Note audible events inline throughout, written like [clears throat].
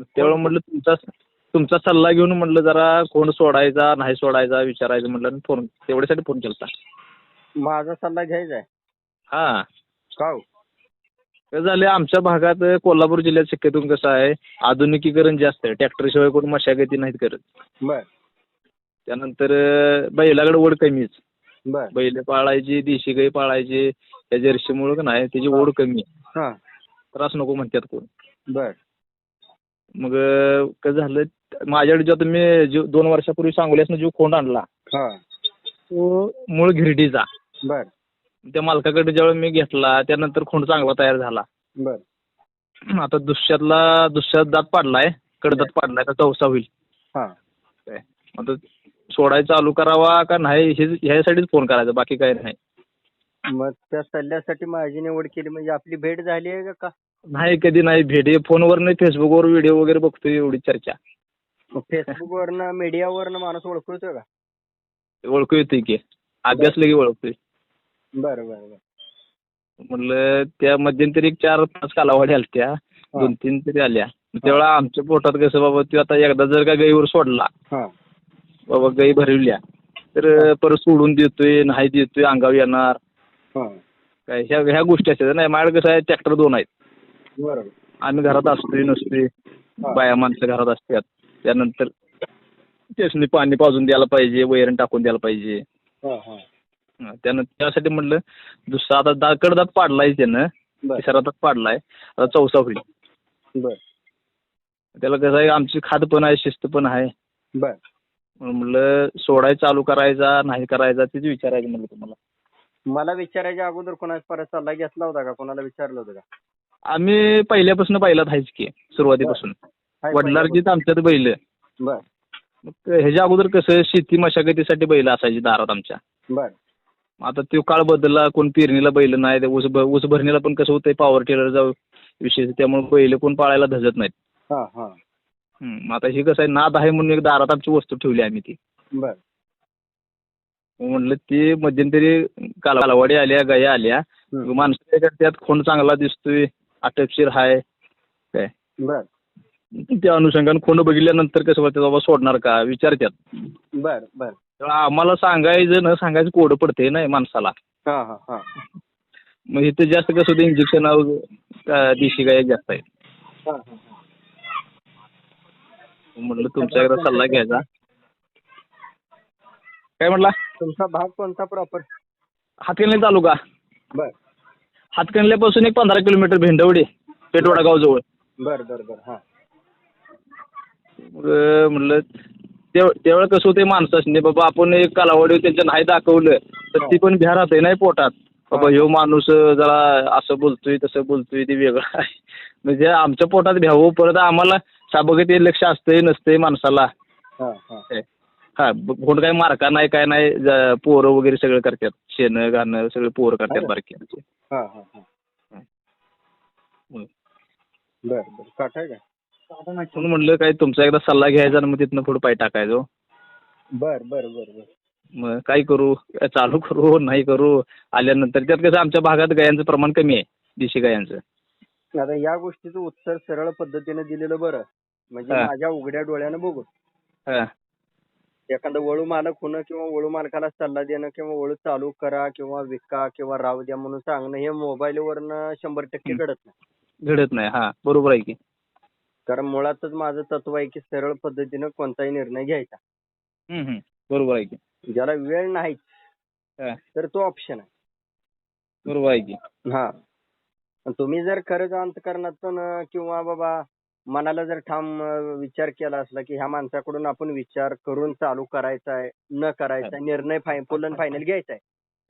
तेव्हा म्हटलं तुमचा तुमचा सल्ला घेऊन म्हटलं जरा कोण सोडायचा नाही सोडायचा विचारायचं म्हटलं आणि फोन तेवढ्यासाठी फोन केला माझा सल्ला घ्यायचा आहे. हा. का झालं आमच्या भागात कोल्हापूर जिल्ह्यात शक्यतून कसं आहे आधुनिकीकरण जास्त आहे. ट्रॅक्टरशिवाय कोण मशागती नाहीत करत. बर. त्यानंतर बैलाकडे ओढ कमीच. बर. बैल पाळायची देशी गाई पाळायची त्या जर्शीमुळं का नाही त्याची ओढ कमी आहे. हा. त्रास नको म्हणतात कोण. बर. मग कसं झालं माझ्याकडे जेव्हा मी जो दोन वर्षापूर्वी सांगोल्यासनं जो खोंड आणला हा. तो मूळ गिरडीचा. बर. त्या मालकाकडे ज्यावेळी मी घेतला त्यानंतर खोंड चांगला तयार झाला. बर. आता दुसऱ्यातला दुसऱ्यात दात पाडलाय कडदात पाडलाय तर चौसा होईल. हा. काय? आता सोडायचा चालू करावा का नाही हे ह्यासाठीच फोन करायचा बाकी काही नाही. मग त्या सल्ल्यासाठी माझी निवड केली म्हणजे आपली भेट झाली आहे का? नाही कधी नाही भेट हे फोनवर नाही फेसबुकवर व्हिडिओ वगैरे बघतोय एवढी चर्चा. फेसबुक वरनं मीडियावरनं माणूस ओळखतोय का? ओळखू येते की. अभ्यास लगे ओळखतोय. बरं बरं बरं. म्हटलं त्या मध्यंतरी एक चार पाच कालावधी आल्या त्या दोन तीन तरी आल्या. तेव्हा आमच्या पोटात कसं बाबा तू आता एकदा जर का गाईवर सोडला हा. बाबा गाई भरवल्या तर परत सोडून देतोय नाही देतोय अंगावर येणार. हा. काय ह्या ह्या गोष्टी असतात. नाही माझ्याकडे कसं आहे ट्रॅक्टर दोन आहेत. बरोबर. आम्ही घरात असतोय नसतोय. बाया माणसं घरात असतात. त्यानंतर त्यासनी पाणी पाजून द्यायला पाहिजे वैरण टाकून द्यायला पाहिजे. हा हा. हं, त्यानं त्यासाठी म्हटलं दुसरा आता दा कडदात पाडलाय त्यानं. बर. तिसरा दात पाडलाय. आता चौसा होईल बर. त्याला कसं आहे आमची खाद पण आहे शिस्त पण आहे. बर. म्हणून म्हटलं सोडायचं चालू करायचा नाही करायचा तेच विचारायचं म्हटलं तुम्हाला. मला विचारायच्या अगोदर कोणाचा परत सल्ला घेतला होता का? कोणाला विचारलं होतं का? आम्ही पहिल्यापासून पहिलाच आहेच की सुरुवातीपासून. हाय वडिलांचीच आमच्यात बैल. बर. मग ह्याच्या अगोदर कसं शेती मशागतीसाठी बैल असायची दारात आमच्या. बर. आता तो काळ बदलला कोण पेरणीला बैल नाही ते ऊस भ- ऊस भरणीला पण कसं होतंय पॉवर टेलरचा विषय त्यामुळे बैल कोण पाळायला धजत नाहीत. हा हा. हं, मग आता हे कसं आहे नाद आहे म्हणून एक दारात आमची वस्तू ठेवली आम्ही ती. बर. मग म्हटलं ते मध्यंतरी कालावडी आल्या गया आल्या. हं. माणसं काय करतात चांगला दिसतोय. अटकशीर हाय. काय? बर. त्या अनुषंगाने खोंड बघितल्यानंतर कसं वाटतं बाबा सोडणार का? विचारतात बर बर. आम्हाला सांगायचं न सांगायचं कोडं पडते नाही माणसाला. हा हा हा. मग इथे जास्त कसं होतं इंजेक्शन देशी गाय जास्त आहेत. हा, हा, हा. म्हटलं तुमच्याकडे सल्ला घ्यायचा. काय म्हटला? तुमचा भाग कोणता प्रॉपर हातकणले तालुका बर. हातकणल्यापासून एक पंधरा किलोमीटर भेंडवडी पेटवाडा गावजवळ. बर बर बर हा. मग म्हटलं तेव त्यावेळेला कसं होते माणसाने बाबा आपण एक कालावडी त्यांच्या नाही दाखवलं तर ती पण भ्या राहते नाही पोटात. बाबा ह्यो माणूस जरा असं बोलतोय तसं बोलतोय ते वेगळं आहे. म्हणजे आमच्या पोटात भ्यावं परत आम्हाला साबगत हे लक्ष असतंय नसतंय माणसाला. हा कोण काय मारका नाही काय नाही ज- पोरं वगैरे सगळं करतात. शेणं घाणं सगळे पोरं करतात बारकी आमची. हा हा हा. हं. बर बर. काट आहे का? म्हणून म्हटलं काय तुमचा एकदा सल्ला घ्यायचा आणि मग तिथनं पुढे पाय टाकायचो. बर बर बर बर. मग काय करू? चालू करू नाही करू? आल्यानंतर त्यात कसं आमच्या भागात गायांचं प्रमाण कमी आहे देशी गायांचं. आता या गोष्टीचं उत्तर सरळ पद्धतीने दिलेलं बरं. म्हणजे हा. माझ्या उघड्या डोळ्यानं बघू. हा. एखादं वळू मालक होणं किंवा वळू मालकाला सल्ला देणं किंवा वळू चालू करा किंवा विका किंवा राहू द्या म्हणून सांगणं हे मोबाईलवरनं शंभर टक्के. घडत नाही. घडत नाही. हा बरोबर आहे की. कारण मुळातच माझं तत्व आहे की सरळ पद्धतीनं कोणताही निर्णय घ्यायचा. हं, हं. बरोबर आहे की. ज्याला वेळ नाही हा. तर तो ऑप्शन आहे. बरोबर आहे की. हा. तुम्ही जर खरंच अंतकरणातून अं, किंवा बाबा मनाला जर ठाम अं, विचार केला असला की ह्या माणसाकडून आपण विचार करून चालू करायचा आहे न करायचा आहे, निर्णय फाय फुल अँड फायनल घ्यायचा आहे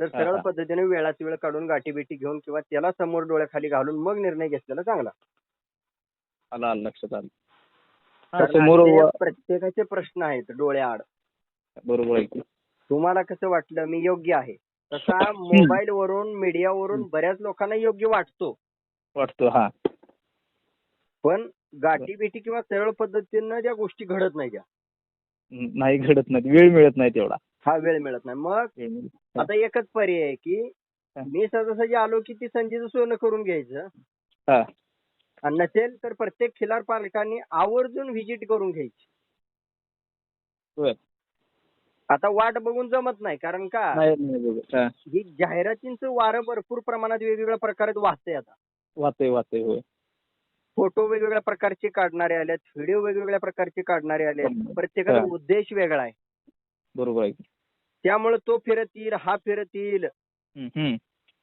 तर हा, सरळ हा. पद्धतीने वेळात वेळ काढून गाठीबिटी घेऊन किंवा त्याला समोर डोळ्याखाली घालून मग निर्णय घेतलेला चांगला. आलं आलं लक्षात आलं. हा, कारण समोर व- प्रत्येकाचे प्रश्न आहेत डोळ्याआड. बरोबर आहे की. तुम्हाला कसं वाटलं? मी योग्य आहे. तसा [laughs] मोबाईल वरून मीडियावरून बऱ्याच लोकांना योग्य वाटतो. वाटतो हा. पण गाठी भेटी किंवा सरळ पद्धतीनं ज्या गोष्टी घडत नाही त्या. नाही घडत नाही वेळ मिळत नाही तेवढा. हा वेळ मिळत नाही. मग आता एकच पर्याय आहे की. मी सहजासहजी आलो की ती संधीचं सोनं करून घ्यायचं. आणि नसेल तर प्रत्येक खिलार पालकांनी आवर्जून व्हिजिट करून घ्यायची. आता वाट बघून जमत नाही कारण का. हा. जाहिरातींचं वारं भरपूर प्रमाणात वेगवेगळ्या प्रकारात वाहतंय आता. वाचतंय वाचतंय होय. फोटो वेगवेगळ्या प्रकारचे काढणारे आलेत व्हिडिओ वेगवेगळ्या प्रकारचे काढणारे आले हम्म. प्रत्येकाचा. उद्देश वेगळा आहे. बरोबर आहे. त्यामुळे तो फिरत येईल हा फिरत येईल.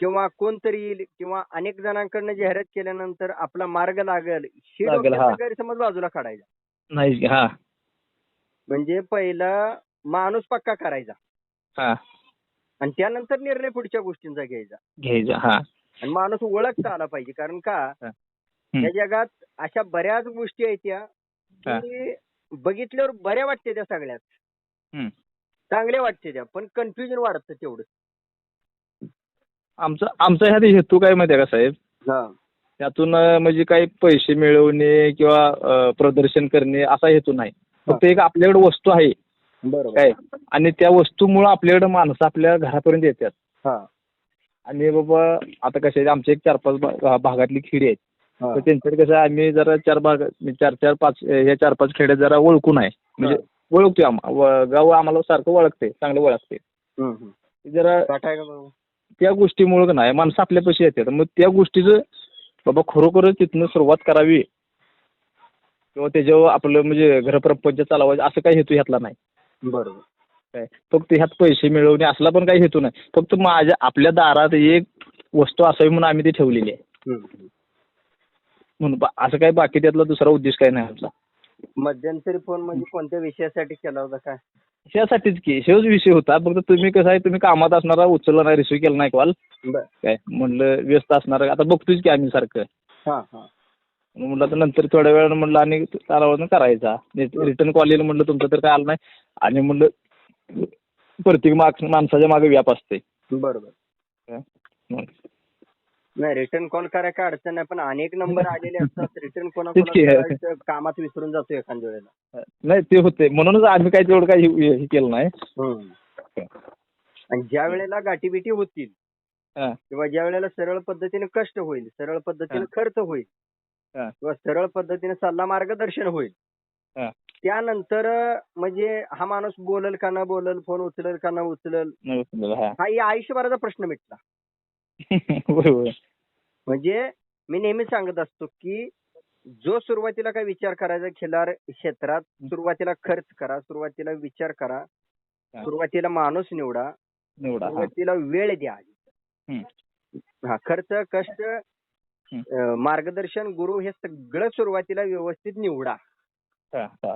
किंवा कोणतरी येईल किंवा अनेक जणांकडनं जाहिरात केल्यानंतर आपला मार्ग लागेल ही. गैरसमज बाजूला काढायचा. नाही हा. म्हणजे पहिला माणूस पक्का करायचा. आणि त्यानंतर निर्णय पुढच्या गोष्टींचा घ्यायचा. घ्यायचं हा. आणि माणूस ओळखता आला पाहिजे. कारण का. या जगात अशा बऱ्याच गोष्टी आहेत त्या. की बघितल्यावर बऱ्या वाटते त्या सगळ्यात. हम्म. चांगल्या वाटते त्या पण कन्फ्युजन वाढतं तेवढं. आमचा आमचा ह्यात हेतू काय माहिती का साहेब? त्यातून म्हणजे काही पैसे मिळवणे किंवा प्रदर्शन करणे असा हेतू नाही. फक्त एक आपल्याकडे वस्तू आहे. बरोबर. काय? आणि त्या वस्तूमुळे आपल्याकडे माणसं आपल्या घरापर्यंत येतात. हा. आणि बाबा आता कसे आमच्या एक चार पाच भागातली खेडी आहेत. तर त्यांच्याकडे कसं आम्ही जरा चार भाग चार चार पाच या चार पाच खेड्यात जरा ओळखून आहे म्हणजे ओळखतोय गाव आम्हाला सारखं ओळखते चांगलं ओळखते. जरा? त्या गोष्टीमुळे का नाही माणसं आपल्यापाशी येतात मग त्या गोष्टीचं बाबा खरोखरच तिथनं सुरुवात करावी. किंवा त्याच्यावर आपलं म्हणजे घरप्रपंच चालवायचं असं काही हेतू ह्यातला नाही. बरोबर. काय? फक्त ह्यात पैसे मिळवणे असला पण काही हेतू नाही. फक्त माझ्या आपल्या दारात एक वस्तू असावी म्हणून आम्ही ती ठेवलेली आहे. म्हणून. बा- असं काही बाकी त्यातला दुसरा उद्देश काही नाही आमचा. मध्यंतरी फोन म्हणजे कोणत्या विषयासाठी केला होता काय? ह्यासाठीच की हेच विषय होता. फक्त तुम्ही कसं आहे तुम्ही कामात असणारा उचलला नाही रिसिव्ह केला नाही कॉल. बर. काय? म्हणलं व्यस्त असणार. आता बघतोच की आम्ही सारखं. हा हा. मग म्हणलं आता नंतर थोड्या वेळानं म्हणलं आणि तारावरून करायचा. रिटर्न कॉल येईल म्हणलं तुमचं तर काय आलं नाही. आणि म्हणलं प्रत्येक माग माणसाच्या मागे व्याप असते. बरोबर. मग. नाही रिटर्न कॉल करायला काय अडचण नाही पण अनेक नंबर आलेले असतात रिटर्न कोणा तेच की. करायचं कामात विसरून जातो एखाद्या वेळेला नाही ते होते म्हणूनच आम्ही काही तेवढं काही हे हे केलं नाही आणि ज्या वेळेला गाठीबिटी होतील हा. किंवा ज्या वेळेला सरळ पद्धतीने कष्ट होईल सरळ पद्धतीने हा. खर्च होईल हा. किंवा सरळ पद्धतीने सल्ला मार्गदर्शन होईल हा. त्यानंतर म्हणजे हा माणूस बोलल का न बोलल फोन उचलल का न उचलल नाही उचललं, हा हा या आयुष्यभराचा प्रश्न मिटला [laughs] बरोबर. म्हणजे मी नेहमी सांगत असतो की जो सुरुवातीला काय विचार करायचा खिलार क्षेत्रात सुरुवातीला खर्च करा सुरुवातीला विचार करा. सुरुवातीला माणूस निवडा निवडा हा. सुरुवातीला वेळ द्या. हम्म. हा खर्च कष्ट अं, मार्गदर्शन गुरु हे सगळं सुरुवातीला व्यवस्थित निवडा. हा, हा.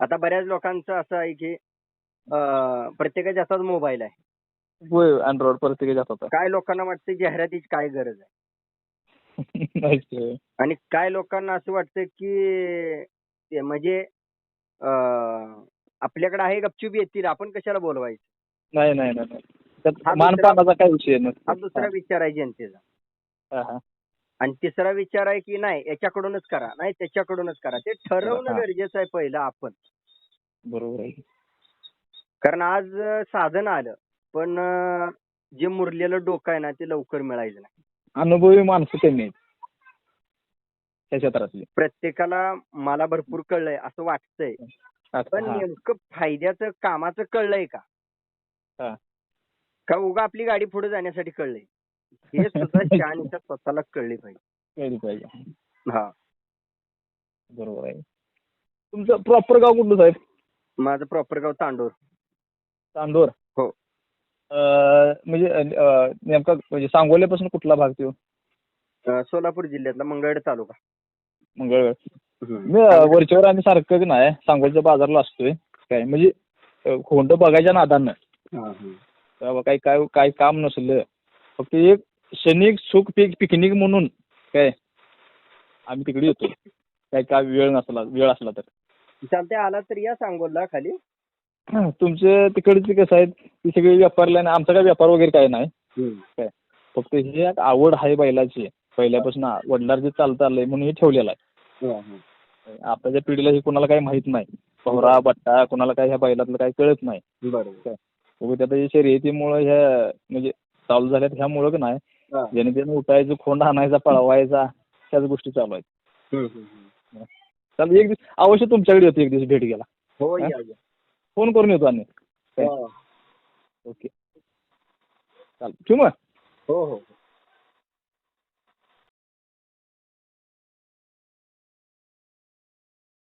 आता बऱ्याच लोकांचं असं आहे की अं, प्रत्येकाच्या हातात मोबाईल आहे. अँड्रॉइड प्रत्येक जात होता. काय लोकांना वाटतं जाहिरातीची काय गरज आहे. [laughs] आणि काय लोकांना असं वाटतं की ते म्हणजे अं, आपल्याकडे आहे गपचूप येतील आपण कशाला बोलवायचं? नाही नाही नाही नाही. त्यात दुसरा- मानपानाचा काय विषय हा दुसरा विचार आहे जनतेचा. हा, हा. आणि तिसरा विचार आहे की नाही याच्याकडूनच करा नाही त्याच्याकडूनच करा. ते ठरवणं हा. गरजेचं आहे पहिलं आपण. बरोबर आहे. कारण आज अं, साधन आलं. पण अं, जे मुरलेलं डोकं आहे ना ते लवकर मिळायचं नाही. अनुभवी माणसं कमी आहेत. त्या क्षेत्रातली प्रत्येकाला मला भरपूर कळलंय असं वाटतंय. पण हा. नेमकं फायद्याचं कामाचं कळलंय का? हा. का उगा आपली गाडी पुढे जाण्यासाठी कळलंय? हे [laughs] सुद्धा शहानिशा स्वतःला कळली पाहिजे. कळली पाहिजे. हा. बरोबर आहे. तुमचं प्रॉपर गाव कुठलं साहेब? माझं प्रॉपर गाव तांडूर. चांदोर म्हणजे नेमका म्हणजे सांगोल्यापासून कुठला भाग तो? अं, सोलापूर जिल्ह्यातला मंगळवेढ तालुका. मंगळवेळ मी अं, वरच्यावर आम्ही सारखं की नाही सांगोलच्या बाजारला असतोय. काय म्हणजे अं, खोंड बघायच्या नादानं. हा, हा. काही काय काय काम नसलं. फक्त एक क्षणिक सुख पिक पिकनिक म्हणून काय आम्ही तिकडे येतो. काय काय वेळ नसला वेळ असला तर. चालतंय आला तर या सांगोलला खाली. [clears throat] तुमचे तिकडचे कसं आहे ती सगळी व्यापारला आणि आमचा काय व्यापार वगैरे काय नाही. काय? फक्त ही एक आवड आहे बैलाची. पहिल्यापासून वडिलांची चालत आलंय म्हणून हे ठेवलेलं आहे. आताच्या पिढीला हे कोणाला काही माहीत नाही. भवरा बट्टा कोणाला काही ह्या बैलातलं काही कळत नाही. बरोबर. त्यात शर्यतीमुळं ह्या म्हणजे चालू झाल्यात ह्यामुळं की नाही जेणेकरून उठायचं खोंड आणायचा पळवायचा त्याच गोष्टी चालू आहेत. चालू एक दिवस अवश्य तुमच्याकडे येतो एक दिवस भेट गेला हो फोन करून येतो आम्ही. ओके. चालेल. ठेवू मग? हो हो.